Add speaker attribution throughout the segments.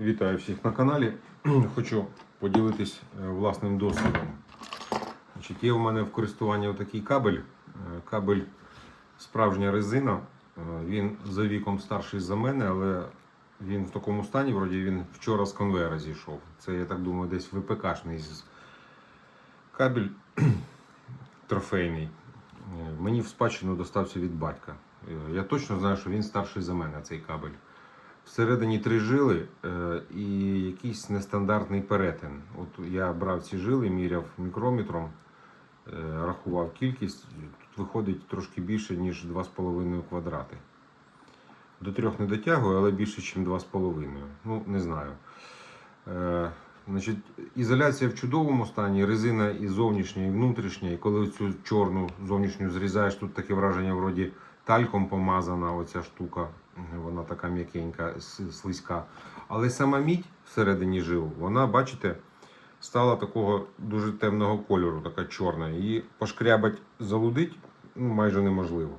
Speaker 1: Вітаю всіх на каналі. Хочу поділитись е, власним досвідом. Значить, є у мене в користуванні такий кабель. Е, Кабель справжня резина. Е, Він за віком старший за мене, але він в такому стані, вроді він вчора з конвейера зійшов. Це, я так думаю, десь ВПКшний кабель трофейний. Мені в спадщину достався від батька. Я точно знаю, що він старший за мене, цей кабель. Всередині три жили е, і якийсь нестандартний перетин. От я брав ці жили, міряв мікрометром, е, рахував кількість. Тут виходить трошки більше, ніж 2,5 квадрати. До трьох не дотягую, але більше, ніж 2,5. Ну, не знаю. Е, значить, ізоляція в чудовому стані, резина і зовнішня, і внутрішня. І коли цю чорну зовнішню зрізаєш, тут таке враження, вроді тальком помазана оця штука. Вона така м'якенька, слизька. Але сама мідь всередині жил, вона, бачите, стала такого дуже темного кольору, така чорна. Її пошкрябать, залудить ну, майже неможливо.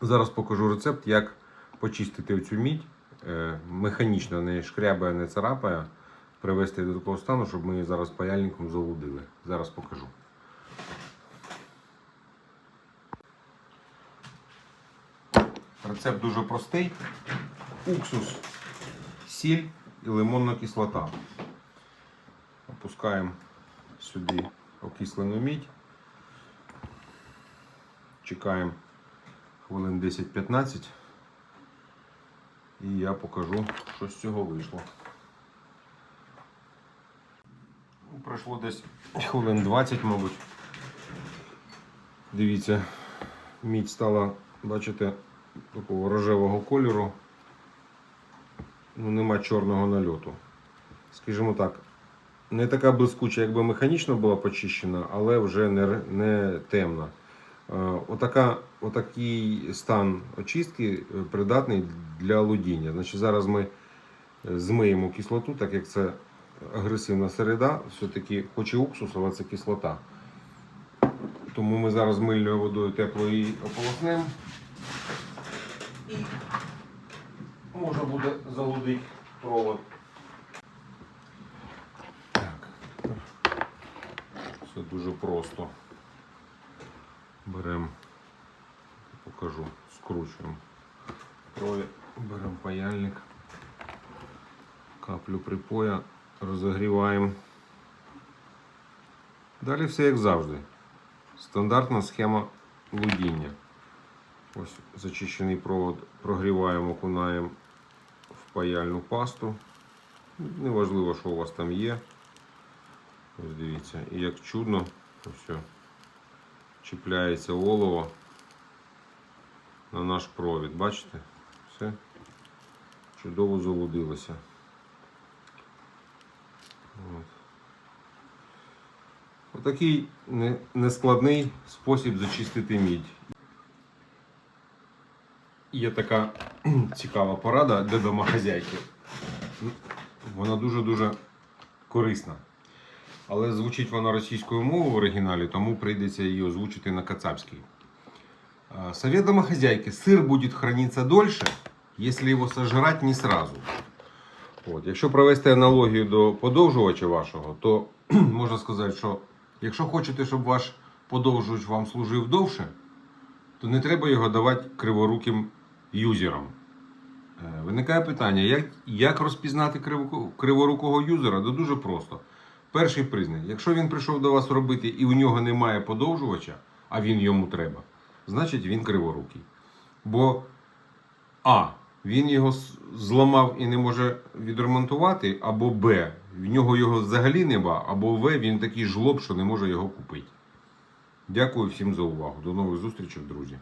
Speaker 1: Зараз покажу рецепт, як почистити цю мідь. Е, Механічно не шкрябає, не царапає, привести до такого стану, щоб ми її зараз паяльником залудили. Зараз покажу. Рецепт дуже простий. Уксус, сіль і лимонна кислота. Опускаємо сюди окислену мідь. Чекаємо хвилин 10-15. І я покажу, що з цього вийшло. Ну, Пройшло десь хвилин 20, мабуть. Дивіться, мідь стала, бачите, такого рожевого кольору. Ну, нема чорного нальоту. Скажімо так, не така блискуча, якби механічно була почищена, але вже не, не темна. Е, Отака, отакий стан очистки е, придатний для лудіння. Значить, зараз ми е, змиємо кислоту, так як це агресивна середа, все-таки хоч і уксус, але це кислота. Тому ми зараз мильною водою теплою її ополоснемо. І можна буде залудити провод. Так. Все дуже просто. Беремо, покажу, скручуємо провід, беремо паяльник, каплю припоя, розогріваємо. Далі все як завжди. Стандартна схема лудіння. Ось зачищений провод прогріваємо, окунаємо в паяльну пасту. Неважливо, що у вас там є. Ось дивіться, і як чудно, ось чіпляється олово на наш провід. Бачите? Все чудово залудилося. От. Отакий не- нескладний спосіб зачистити мідь. Є така цікава порада для домохазяйки. Вона дуже-дуже корисна. Але звучить вона російською мовою в оригіналі, тому прийдеться її озвучити на кацапській. Совет домохозяйки. Сыр будет храниться дольше, если его сожрать не сразу. От. Якщо провести аналогію до подовжувача вашого, то можна сказати, що якщо хочете, щоб ваш подовжувач вам служив довше, то не треба його давати криворуким юзерам. Е, Виникає питання, як, як розпізнати криворукого юзера? Да дуже просто. Перший признак. Якщо він прийшов до вас робити і у нього немає подовжувача, а він йому треба, значить він криворукий. Бо А. Він його зламав і не може відремонтувати, або Б. В нього його взагалі нема, або В. Він такий жлоб, що не може його купити. Дякую всім за увагу. До нових зустрічей, друзі.